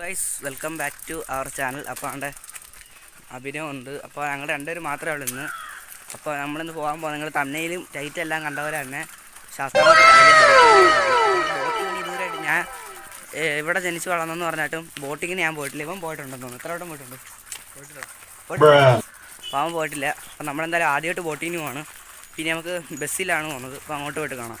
Guys welcome back to our channel. അപ്പോൾ അവിടെ അഭിനയം ഉണ്ട്. അപ്പോൾ ഞങ്ങൾ രണ്ടുപേരും മാത്രമേ ഉള്ളൂ ഇന്ന്. അപ്പോൾ നമ്മളിന്ന് പോകാൻ പോകുന്നത് നിങ്ങൾ തന്നെയിലും ടൈറ്റ് എല്ലാം കണ്ടവരെ തന്നെ ബോട്ടിങ്ങിന് ഇതുവരെയായിട്ട് ഞാൻ ഇവിടെ ജനിച്ചു വളർന്നെന്ന് പറഞ്ഞിട്ടും ബോട്ടിങ്ങിന് ഞാൻ പോയിട്ടില്ല. ഇവൻ പോയിട്ടുണ്ടെന്ന് തോന്നുന്നു. എത്ര വട്ടം പോയിട്ടുണ്ട്? പോയിട്ടില്ല. അവൻ പോയിട്ടില്ല. അപ്പോൾ നമ്മളെന്തായാലും ആദ്യമായിട്ട് ബോട്ടിങ്ങിന് പോവാണ്. പിന്നെ നമുക്ക് ബസ്സിലാണ് പോകുന്നത്. അപ്പോൾ അങ്ങോട്ട് പോയിട്ട് കാണാം.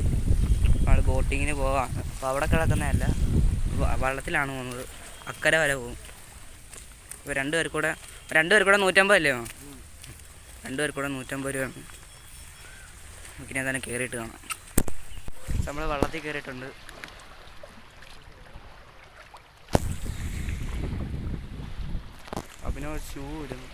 നമ്മുടെ നമ്മൾ ബോട്ടിങ്ങിന് പോവാണ് അപ്പോൾ അവിടെ കിടക്കുന്നതല്ല. വള്ളത്തിലാണ് പോകുന്നത്. അക്കരെ വരെ പോകും. ഇപ്പോൾ രണ്ട് പേർ കൂടെ രണ്ട് പേർ കൂടെ നൂറ്റമ്പത് അല്ലേ? രണ്ട് പേർ കൂടെ നൂറ്റമ്പത് രൂപയാണ്. നമുക്കിനെ തന്നെ കയറിയിട്ട് കാണാം. നമ്മൾ വള്ളത്തിൽ കയറിയിട്ടുണ്ട് അഭിനവ് ഷൂ ഇടുന്നു.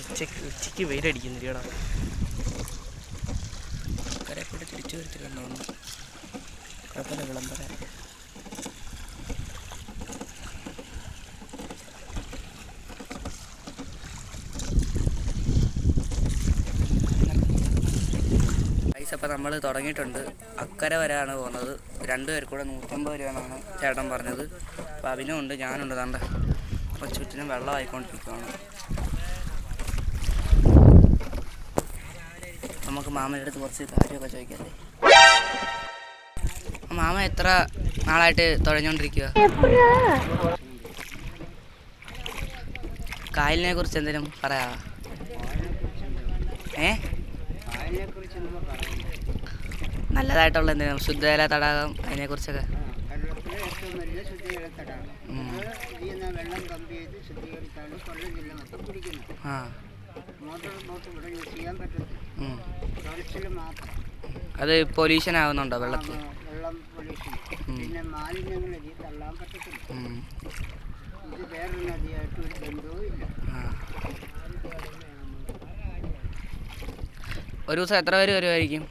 ഉച്ചയ്ക്ക് ഉച്ചയ്ക്ക് വെയിലടിക്കുന്നില്ലടാ കരക്കൂടെ കൂടെ തിരിച്ചു വരത്തില്ലെന്ന് തോന്നുന്നു കുഴപ്പമില്ല വിളംബര പൈസ അപ്പം നമ്മൾ തുടങ്ങിയിട്ടുണ്ട്. അക്കരെ വരെയാണ് പോകുന്നത്. രണ്ട് പേർ നൂറ്റമ്പത് രൂപയാണ് ചേട്ടൻ പറഞ്ഞത്. അപ്പോൾ അഭിനവുണ്ട് ഞാനുണ്ട്. തണ്ട അപ്പോൾ ചുറ്റിനും വെള്ളമായിക്കൊണ്ടിരിക്കുകയാണ് നമുക്ക് മാമയുടെ അടുത്ത് കുറച്ച് കാര്യമൊക്കെ ചോദിക്കല്ലേ മാമ എത്ര നാളായിട്ട് തുഴഞ്ഞോണ്ടിരിക്കുക കായലിനെ കുറിച്ച് എന്തെങ്കിലും പറയാ ഏ? നല്ലതായിട്ടുള്ള എന്തിനാണ് ശുദ്ധജല തടാകം അതിനെ കുറിച്ചൊക്കെ ആ. അത് പൊല്യൂഷൻ ആവുന്നുണ്ടോ വെള്ളത്തിൽ? വെള്ളം പൊല്യൂഷൻ പിന്നെ മാലിന്യങ്ങൾ ഇതിൽ തള്ളാൻ പറ്റത്തില്ല. ഉം. ഇത് വേറൊരു നദിയായിട്ട് ഒരു ബന്ധവും ഇല്ല. ആ. ഒരു ദിവസം എത്ര പേര് വരുമായിരിക്കും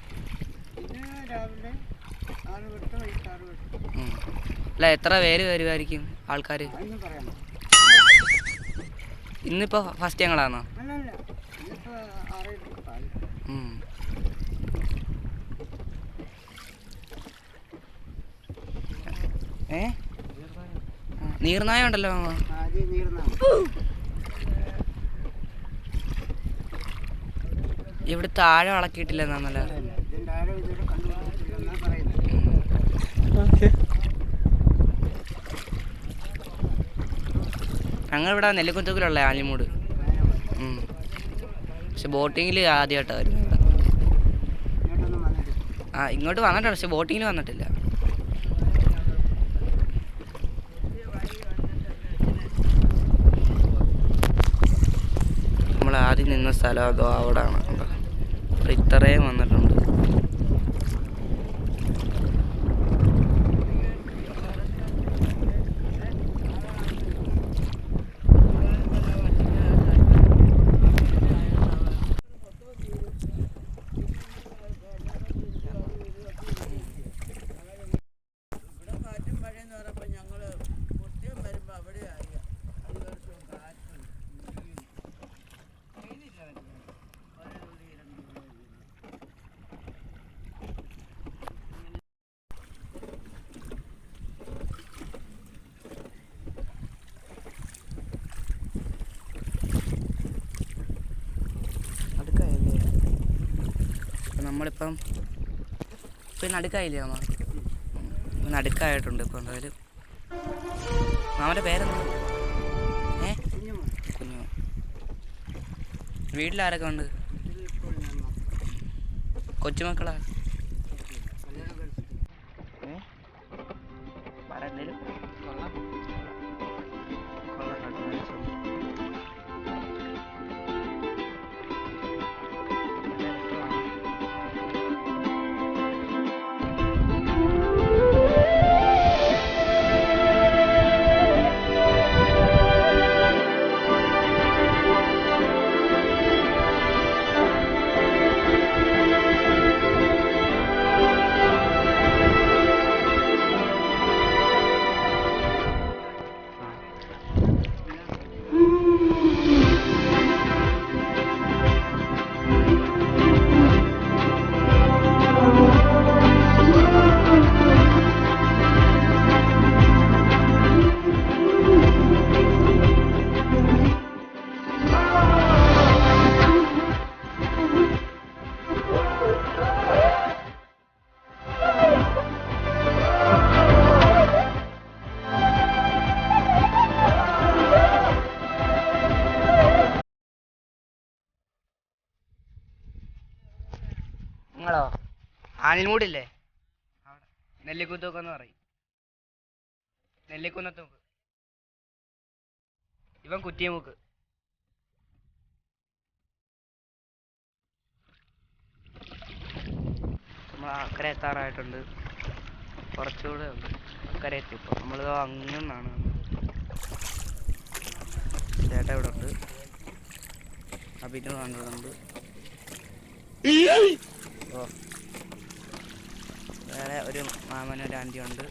അല്ല എത്ര പേര് വരുമായിരിക്കും ആൾക്കാർ ഇന്നിപ്പോ ഇന്നിപ്പോൾ ഫസ്റ്റ് ഞങ്ങളാണോ. ഏ? നീർനായ ഉണ്ടല്ലോ മാമ. ഇവിടെ താഴെ വളക്കിയിട്ടില്ല എന്നാന്നല്ലേ ആഴം ഞങ്ങളിവിടെ നെല്ലിക്കുത്തൂക്കിലുള്ള ആലിമൂട്. പക്ഷെ ബോട്ടിങ്ങിൽ ആദ്യമായിട്ടാണ് വരുന്നത് ആ ഇങ്ങോട്ട് വന്നിട്ടുണ്ട് പക്ഷെ ബോട്ടിങ്ങിൽ വന്നിട്ടില്ല. നമ്മൾ ആദ്യം നിന്ന സ്ഥലം അതോ അവിടെ ആണ് ഇത്രയും വന്നിട്ടുണ്ട്. നമ്മളിപ്പം ഇപ്പം നടുക്കായില്ലേ അമ്മ? ഉം. നടുക്കായിട്ടുണ്ട് ഇപ്പം എന്തായാലും. മാമന്റെ പേരെന്താ? ഏ? കുഞ്ഞു വീട്ടിലാരൊക്കെ ഉണ്ട്? കൊച്ചുമക്കളാ? ആനിൽമൂടില്ലേ അവിടെ. നെല്ലിക്കുത്തൊക്കെ എന്ന് പറയും. നെല്ലിക്കുന്നത്ത് മുക്ക് ഇവൻ കുറ്റിയമുക്ക്. നമ്മൾ അക്കരെ എത്താറായിട്ടുണ്ട്. കുറച്ചുകൂടെ ഉണ്ട്. അക്കരെ എത്തി ഇപ്പോൾ നമ്മൾ അങ്ങനാണ് ചേട്ട ഇവിടെ ഉണ്ട്. അഭിനവ് കണ്ടിട്ടുണ്ട് ഓ. വേറെ ഒരു മാമനും ഒരു ആന്റി ഉണ്ട്.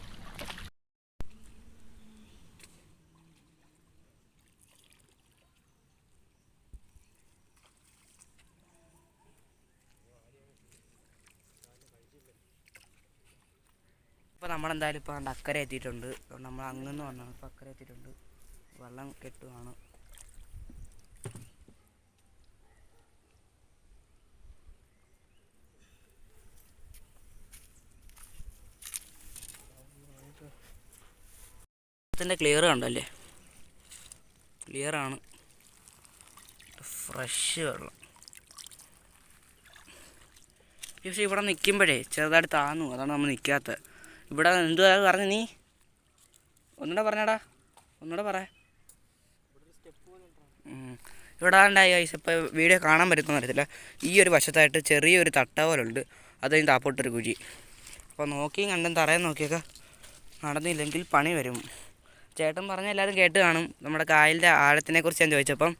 ഇപ്പം നമ്മളെന്തായാലും ഇപ്പോൾ അക്കരെ എത്തിയിട്ടുണ്ട്. നമ്മൾ അങ്ങനെ വന്നാണ്. ഇപ്പോൾ അക്കരെ എത്തിയിട്ടുണ്ട്. വെള്ളം കെട്ടുവാണ്. വെള്ളത്തിന്റെ ക്ലിയർ കണ്ടല്ലേ? ക്ലിയർ ആണ്. ഫ്രഷ് വെള്ളം. പക്ഷേ ഇവിടെ നിൽക്കുമ്പോഴേ ചെറുതായിട്ട് താന്നു. അതാണ് നമ്മൾ നിൽക്കാത്തത് ഇവിടെ എന്തുവാ പറഞ്ഞു നീ? ഒന്നുകൂടെ പറഞ്ഞടാ. ഒന്നുകൂടെ പറ. ഇവിടെ ഉണ്ടായി ഐസ് ഇപ്പോൾ വീഡിയോ കാണാൻ പറ്റുന്ന അറിയത്തില്ല. ഈ ഒരു വശത്തായിട്ട് ചെറിയൊരു തട്ട പോലുണ്ട്. അത് കഴിഞ്ഞ് താപ്പോട്ടൊരു കുഴി. അപ്പോൾ നോക്കിയും കണ്ടും തറയാൻ നോക്കിയൊക്കെ നടന്നില്ലെങ്കിൽ പണി വരും. ചേട്ടൻ പറഞ്ഞ എല്ലാവരും കേട്ട് കാണും. നമ്മുടെ കായലിന്റെ ആഴത്തിനെ കുറിച്ച് ഞാൻ ചോദിച്ചപ്പം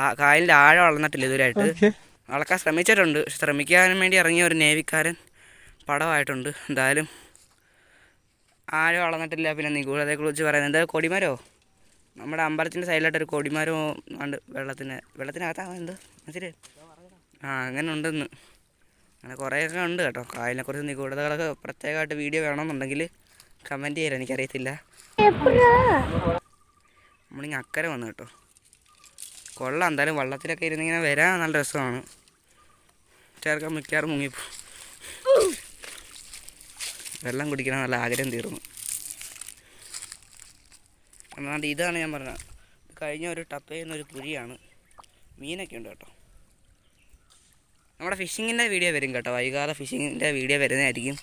ആ കായലിന്റെ ആഴം അളന്നിട്ടില്ല ഇതുവരെയായിട്ട്. അളക്കാൻ ശ്രമിച്ചിട്ടുണ്ട്. ശ്രമിക്കാൻ വേണ്ടി ഇറങ്ങിയ ഒരു നേവിക്കാരൻ പടമായിട്ടുണ്ട്. എന്തായാലും ആഴം അളന്നിട്ടില്ല പിന്നെ നിഗൂഢതയെക്കുറിച്ച് പറയുന്നത് കൊടിമരോ? നമ്മുടെ അമ്പലത്തിന്റെ സൈഡിലായിട്ട് ഒരു കൊടിമരോ ഉണ്ട് വെള്ളത്തിന്. വെള്ളത്തിനകത്താണ് എന്ത്? ശരി ആ അങ്ങനെ ഉണ്ടെന്ന്. അങ്ങനെ കുറേയൊക്കെ ഉണ്ട് കേട്ടോ. കായലിനെക്കുറിച്ച് നിഗൂഢതകളൊക്കെ പ്രത്യേകമായിട്ട് വീഡിയോ വേണമെന്നുണ്ടെങ്കിൽ കമന്റ് ചെയ്യാൻ എനിക്കറിയത്തില്ല. നമ്മളിങ്ങനെ അക്കരെ വന്നു കേട്ടോ. കൊള്ളാം എന്തായാലും വള്ളത്തിലൊക്കെ ഇരുന്നിങ്ങനെ വരാൻ നല്ല രസമാണ്. ചേർക്കാൻ മിക്കാറും മുങ്ങിപ്പോ വെള്ളം കുടിക്കണം നല്ല ആഗ്രഹം തീർന്നു. എന്നാണ്ട് ഇതാണ് ഞാൻ പറഞ്ഞത്. കഴിഞ്ഞ ഒരു ടപ്പയിൽ നിന്നൊരു കുഴിയാണ്. മീനൊക്കെ ഉണ്ട് കേട്ടോ. നമ്മുടെ ഫിഷിങ്ങിന്റെ വീഡിയോ വരും കേട്ടോ. വൈകാതെ ഫിഷിങ്ങിന്റെ വീഡിയോ വരുന്നതായിരിക്കും.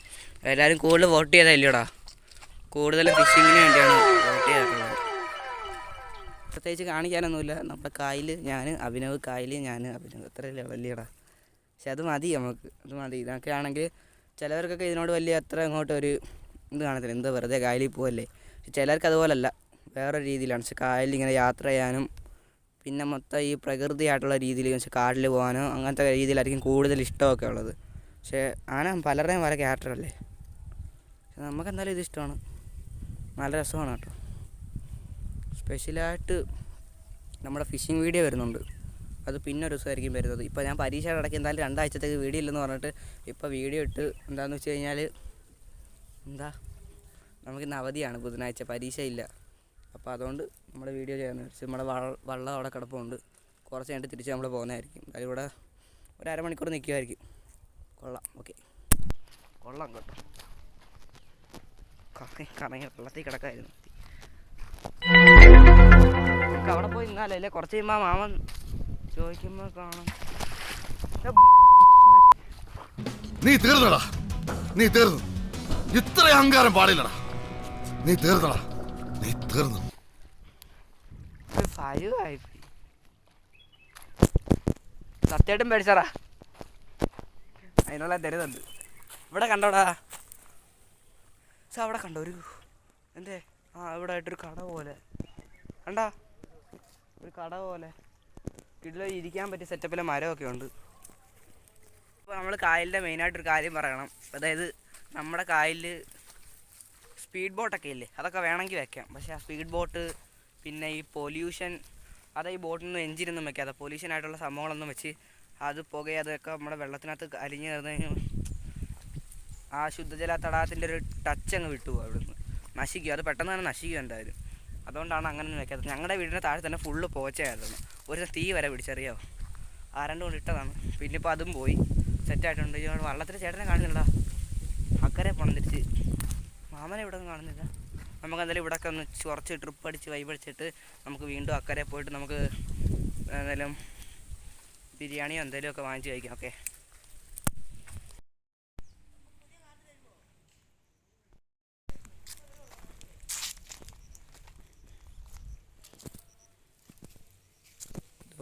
എല്ലാവരും കൂടുതൽ വോട്ട് ചെയ്താൽ ചെയ്തല്ലോടാ കൂടുതലും ഫിഷിങ്ങിന് വേണ്ടിയാണ് വോട്ട് ചെയ്തിട്ടുള്ളത് പ്രത്യേകിച്ച് കാണിക്കാനൊന്നുമില്ല. നമ്മുടെ കായൽ ഞാൻ അഭിനവ് കായൽ ഞാൻ അഭിനവ്. അത്രയല്ലേ വലിയടാ. പക്ഷെ അത് മതി നമുക്ക്. അത് മതി. ഇതൊക്കെ ആണെങ്കിൽ ചിലവർക്കൊക്കെ ഇതിനോട് വലിയ അത്ര അങ്ങോട്ട് ഒരു ഇത് കാണത്തില്ല. എന്താ വെറുതെ കായലിൽ പോവല്ലേ? പക്ഷെ ചിലർക്ക് അതുപോലല്ല. വേറെ രീതിയിലാണ്. പക്ഷെ കായലിൽ ഇങ്ങനെ യാത്ര ചെയ്യാനും പിന്നെ മൊത്തം ഈ പ്രകൃതിയായിട്ടുള്ള രീതിയിൽ പക്ഷേ കാട്ടിൽ പോകാനോ അങ്ങനത്തെ രീതിയിലായിരിക്കും കൂടുതൽ ഇഷ്ടമൊക്കെ ഉള്ളത്. പക്ഷേ ആന പലരുടെയും പല ക്യാരക്ടറല്ലേ പക്ഷെ നമുക്ക് എന്തായാലും ഇത് ഇഷ്ടമാണ്. നല്ല രസമാണ് കേട്ടോ. സ്പെഷ്യലായിട്ട് നമ്മുടെ ഫിഷിംഗ് വീഡിയോ വരുന്നുണ്ട്. അത് പിന്നെ ഒരു ദിവസമായിരിക്കും വരുന്നത്. ഇപ്പോൾ ഞാൻ പരീക്ഷയുടെ അടക്കി എന്തായാലും രണ്ടാഴ്ചത്തേക്ക് വീഡിയോ ഇല്ലെന്ന് പറഞ്ഞിട്ട് ഇപ്പോൾ വീഡിയോ ഇട്ട് എന്താണെന്ന് വെച്ച് കഴിഞ്ഞാൽ എന്താ? നമുക്കിന്ന് അവധിയാണ് ബുധനാഴ്ച പരീക്ഷ ഇല്ല. അപ്പോൾ അതുകൊണ്ട് നമ്മൾ വീഡിയോ ചെയ്യാമെന്ന് വെച്ച് നമ്മുടെ വള്ളം അവിടെ കിടപ്പുണ്ട്. കുറച്ച് കഴിഞ്ഞിട്ട് തിരിച്ച് നമ്മൾ പോകുന്നതായിരിക്കും. അതിലൂടെ ഒരു അരമണിക്കൂർ നിൽക്കുമായിരിക്കും കൊള്ളാം. ഓക്കെ. കൊള്ളാം കേട്ടോ. കറങ്ങി കറങ്ങി വെള്ളത്തിൽ കിടക്കായിരുന്നു നമുക്ക് അവിടെ പോയി നിന്നാലേ? കുറച്ച് കഴിയുമ്പോൾ മാമൻ ചോദിക്കുമ്പോൾ കാണാം. നീ തീർന്നടാ. നീ തീർന്നു. ഇത്ര അഹങ്കാരം പാടില്ലടാ. നീ തീർന്നടാ. നീ തീർന്നു. സത്യമായിട്ടും പേടിച്ചാറാ അതിനുള്ള തരുന്നുണ്ട് ഇവിടെ കണ്ടോടാ. സോ അവിടെ കണ്ടോ ഒരു എന്തേ? ആ ഇവിടെ ആയിട്ടൊരു കട പോലെ. കണ്ടാ? ഒരു കട പോലെ. ഇതിൽ ഇരിക്കാൻ പറ്റിയ സെറ്റപ്പിലെ മരമൊക്കെ ഉണ്ട്. അപ്പോൾ നമ്മൾ കായലിന്റെ മെയിനായിട്ടൊരു കാര്യം പറയണം. അതായത് നമ്മുടെ കായലിൽ സ്പീഡ് ബോട്ടൊക്കെ ഇല്ലേ? അതൊക്കെ വേണമെങ്കിൽ വെക്കാം. പക്ഷേ ആ സ്പീഡ് ബോട്ട് പിന്നെ ഈ പൊല്യൂഷൻ അത് ഈ ബോട്ടിനൊന്നും എഞ്ചിനൊന്നും വെക്കാതെ പൊല്യൂഷൻ ആയിട്ടുള്ള സംഭവങ്ങളൊന്നും വെച്ച് അത് പുകയെ അതൊക്കെ നമ്മുടെ വെള്ളത്തിനകത്ത് അലിഞ്ഞു ചേർന്ന് ആ ശുദ്ധജല തടാകത്തിന്റെ ഒരു ടച്ച് അങ്ങ് വിട്ടു അവിടെ അവിടുന്ന്. നശിക്കും. അത് പെട്ടെന്ന് തന്നെ നശിക്കും എന്തായാലും. അതുകൊണ്ടാണ് അങ്ങനെ വെക്കാത്തത്. ഞങ്ങളുടെ വീടിന്റെ താഴെ തന്നെ ഫുള്ള് പോച്ചയായിരുന്നു. ഒരു തീ വരെ പിടിച്ചറിയോ? ആരണ്ട് കൊണ്ട് ഇട്ടതാണ്. പിന്നെ ഇപ്പോൾ അതും പോയി. സെറ്റായിട്ടുണ്ട് വള്ളത്തിൽ ചേട്ടനെ കാണുന്നില്ല അക്കരെ പോണം തിരിച്ച്. മാമനെ ഇവിടെ കാണുന്നില്ല. നമുക്ക് എന്തായാലും ഇവിടെ ഒക്കെ ഒന്ന് കുറച്ച് ട്രിപ്പ് അടിച്ച് വൈബ് അടിച്ചിട്ട് നമുക്ക് വീണ്ടും അക്കരെ പോയിട്ട് നമുക്ക് എന്തായാലും ബിരിയാണിയോ എന്തെങ്കിലുമൊക്കെ വാങ്ങിച്ച് കഴിക്കാം. ഓക്കെ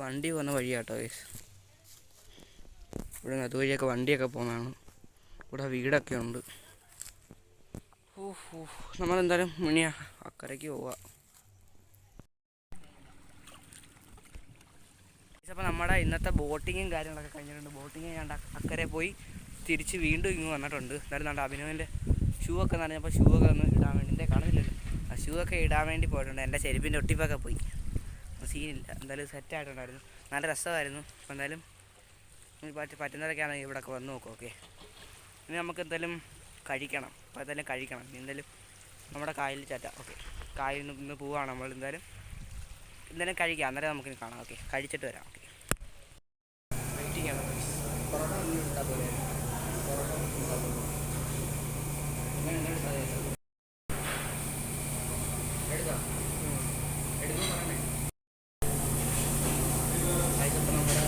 വണ്ടി പോകുന്ന വഴിയാട്ടോ ഗൈസ് ഇവിടെ അതുവഴിയൊക്കെ വണ്ടിയൊക്കെ പോകുന്നതാണ്. ഇവിടെ വീടൊക്കെ ഉണ്ട്. നമ്മളെന്തായാലും മുനിയ അക്കരയ്ക്ക് പോവാ. അപ്പോൾ നമ്മുടെ ഇന്നത്തെ ബോട്ടിങ്ങും കാര്യങ്ങളൊക്കെ കഴിഞ്ഞിട്ടുണ്ട്. ബോട്ടിങ് ഞാൻ അക്കരെ പോയി തിരിച്ച് വീണ്ടും ഇങ്ങ് വന്നിട്ടുണ്ട്. എന്തായാലും നമ്മുടെ അഭിനവിന്റെ ഷൂ ഒക്കെ നനഞ്ഞപ്പോൾ ഷൂ ഒക്കെ ഒന്ന് ഇടാൻ വേണ്ടി കാണുന്നില്ലല്ലോ. ആ ഷൂ ഒക്കെ ഇടാൻ വേണ്ടി പോയിട്ടുണ്ട്. എന്റെ ചെരുപ്പിന്റെ ഒട്ടിപ്പൊക്കെ പോയി. സീനില്ല എന്തായാലും സെറ്റ് ആയിട്ടുണ്ടായിരുന്നു. നല്ല രസമായിരുന്നു. അപ്പോൾ എന്തായാലും പറ്റ പറ്റുന്നതൊക്കെയാണെങ്കിൽ ഇവിടെയൊക്കെ വന്ന് നോക്കും ഓക്കെ ഇനി നമുക്ക് എന്തായാലും കഴിക്കണം. അപ്പോൾ എന്തായാലും കഴിക്കണം. എന്തായാലും നമ്മുടെ കായലിൽ ചാറ്റ ഓക്കെ കായലിൽ നിന്ന് പോവാണ് നമ്മൾ എന്തായാലും. എന്തായാലും കഴിക്കാം. അന്നേരം നമുക്കിനി കാണാം ഓക്കെ കഴിച്ചിട്ട് വരാം ഓക്കെ വെയിറ്റ് ചെയ്യണം പൊറോട്ട ഒന്നും ഇട്ടാൽ പോലെ പൊറോട്ട ഒന്നും ഇട്ടാൽ പോലെ ഇങ്ങനെ എന്തെങ്കിലും സാധ്യത എടുത്തോ എടുത്തു പറഞ്ഞേ കഴിച്ചപ്പോൾ നമ്മുടെ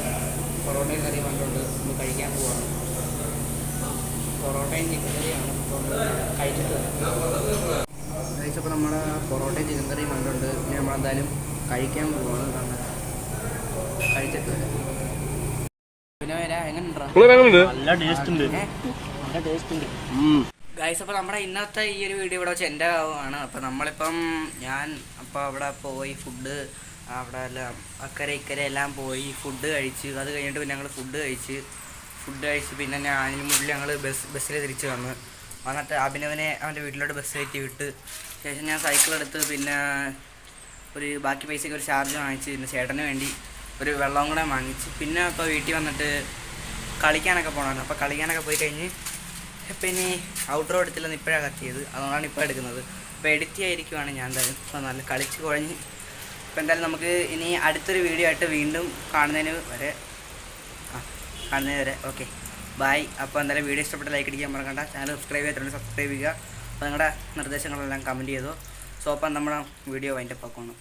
പൊറോട്ടയും കറി വന്നിട്ടുണ്ട് നമ്മൾ കഴിക്കാൻ പോവാണ് പൊറോട്ടയും ചിക്കൻ കറിയാണ് അപ്പോൾ കഴിച്ചിട്ട് കഴിച്ചപ്പോൾ നമ്മുടെ പൊറോട്ടയും ചിക്കൻ കറിയും കണ്ടുണ്ട് ഇനി നമ്മളെന്തായാലും കഴിക്കാൻ പോവാണ് കാരണം കഴിച്ചിട്ട് വരാം. പിന്നെ വരാ എങ്ങനെയുണ്ടാ നല്ല ടേസ്റ്റ് ഉണ്ട് ഏ? നല്ല ടേസ്റ്റ് ഉണ്ട് ഗൈസ് അപ്പോൾ നമ്മുടെ ഇന്നത്തെ ഈ ഒരു വീഡിയോ ഇവിടെ വെച്ച് എന്റെ ആണ് അപ്പോൾ നമ്മളിപ്പം ഞാൻ അപ്പോൾ അവിടെ പോയി ഫുഡ് അവിടെ എല്ലാം അക്കരെ ഇക്കരെ എല്ലാം പോയി ഫുഡ് കഴിച്ച് അത് കഴിഞ്ഞിട്ട് പിന്നെ ഞങ്ങൾ ഫുഡ് കഴിച്ച് ഫുഡ് കഴിച്ച് പിന്നെ ഞാനും മുകളിൽ ഞങ്ങൾ ബസ് ബസ്സിൽ തിരിച്ച് വന്ന്. വന്നിട്ട് അഭിനവനെ അവന്റെ വീട്ടിലോട്ട് ബസ് കയറ്റി വിട്ട് ശേഷം ഞാൻ സൈക്കിൾ എടുത്ത് പിന്നെ ഒരു ബാക്കി പൈസയ്ക്ക് ഒരു ചാർജ് വാങ്ങിച്ച് പിന്നെ ചേട്ടന് വേണ്ടി ഒരു വെള്ളം കൂടെ വാങ്ങിച്ച്. പിന്നെ അപ്പോൾ വീട്ടിൽ വന്നിട്ട് കളിക്കാനൊക്കെ പോകണമല്ലോ അപ്പോൾ കളിക്കാനൊക്കെ പോയി കഴിഞ്ഞ് ഇനി ഔട്ട്ഡോർ എടുത്തില്ലെന്ന് ഇപ്പോഴാണ് കത്തിയത്. അതുകൊണ്ടാണ് ഇപ്പോൾ എടുക്കുന്നത്. അപ്പോൾ എഡിറ്റ് ചെയ്യാതിരിക്കുവാണ് ഞാൻ എന്തായാലും. അപ്പോൾ നല്ല കളിച്ച് കുഴഞ്ഞ് അപ്പോൾ എന്തായാലും നമുക്ക് ഇനി അടുത്തൊരു വീഡിയോ ആയിട്ട് വീണ്ടും കാണുന്നതിന് വരെ ആ കാണുന്നതിന് വരെ. ഓക്കെ ബായ് അപ്പോൾ എന്തായാലും വീഡിയോ ഇഷ്ടപ്പെട്ട ലൈക്ക് അടിക്കാൻ മറക്കണ്ട. ചാനൽ സബ്സ്ക്രൈബ് ചെയ്തിട്ടുണ്ട്. സബ്സ്ക്രൈബ് ചെയ്യുക. അപ്പോൾ നിങ്ങളുടെ നിർദ്ദേശങ്ങളെല്ലാം കമന്റ് ചെയ്തു. സോ അപ്പം നമ്മുടെ വീഡിയോ വൈൻഡപ്പ് ആക്കണം